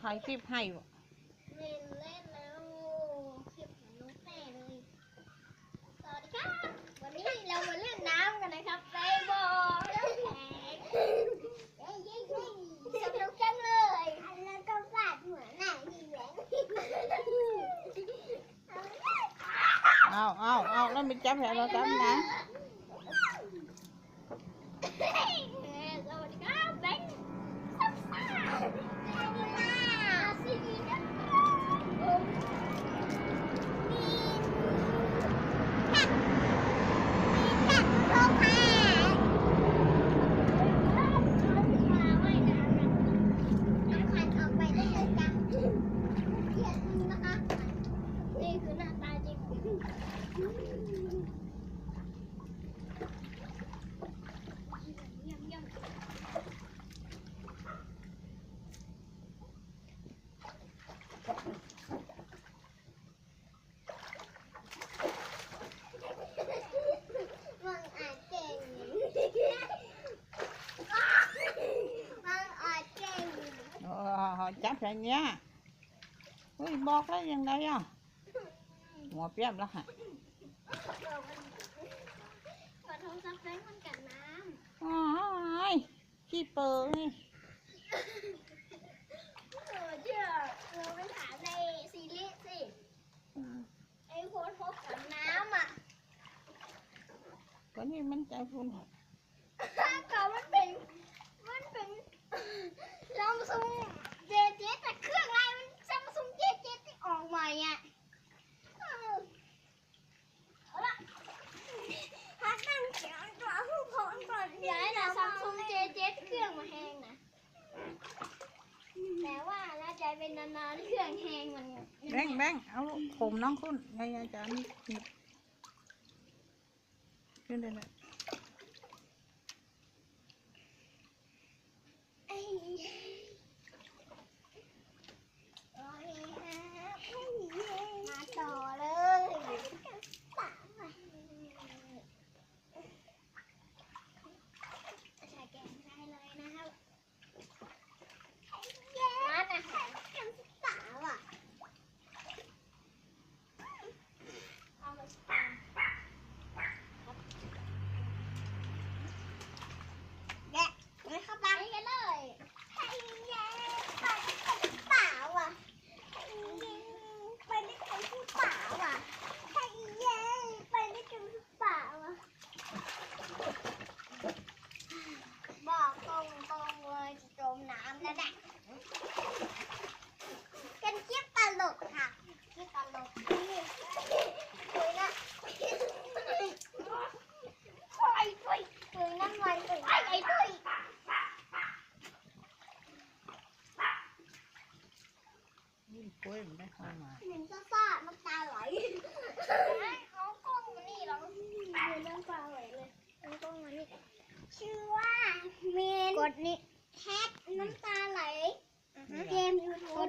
ถ่ายคลิปให้บ่เล่นเล่นแล้วคลิปของน้องแม่เลย สวัสดีครับ วันนี้เรามาเล่นน้ำกันนะครับในบ่อน้ำแข็งเย้เย้เย้สนุกจังเลยแล้วก็ฟาดหัวหน้าพี่แหวงเอาเอาเอาแล้วมีจับให้เราจับนะ สวัสดีครับแบงค์ซับซ่าสวัสดีค่ะซีดีนะครับผมมีแท็กมีแท็กโลคามาว่ายน้ำกันน้ำคันออกไปได้เลยจ้ะเขียนนะคะ นี่คือหน้าตาจริง เยี่ยมเยี่ยม มันอาจเก่งมันอาจเก่ง เออ จับให้เนี้ยเฮ้ยบอกแล้วยังไงอะหัวเปียบแล้วฮะขอโทรศัพท์แฟนมันกัดน้อ้ายขี้เปิงนี่ำเออเชื่อเราไปถามในซีรีส์สิอืมไอ้โค้ดพบกับน้ำอะก็นี่มันใจฟุ้น ก็มันเป็น มันเป็นซัมซุงเจเจแต่เครื่องในมันซัมซุงเจเจที่ออกใหม่อะเออเอาละพักนั่งเขียนตัวผู้พงก่อนย้ายนะซัมซุงเจเจเครื่องมาแห้งนะแต่ว่าน่าจะเป็นนานๆเครื่องแห้งมัน แบงแบงเอาผมน้องคุณยายอาจารย์ขึ้นได้เลยเอ้ยฮะมาต่อเลยสามอะใส่แกงได้เลยนะครับร้านอาหารกันสาวอะเอามาทำแกะไม่เข้าไปกันเลยให้แย่ไปกันสาวอะให้แย่ไปด้วยกันที่ป่าวอะให้แย่ไปด้วยกันที่ป่าวอะ บอกตรงตรงๆเลยจะจมน้ำแล้วนะกันคลิปตลกค่ะคลิปตลกนี่คุยนะคุยคุยคุยนั่นไว้คุยไอ้ไอ้คุย นี่กล้วยมันได้ เข้ามาเห็นซ่าๆน้ำตาไหลเอากล้องมานี่เราดูน้ำตาไหลเลยเอากล้องมานี่ชื่อว่าเมนกดนี่แฮกน้ำตาไหลเกมยูทูบ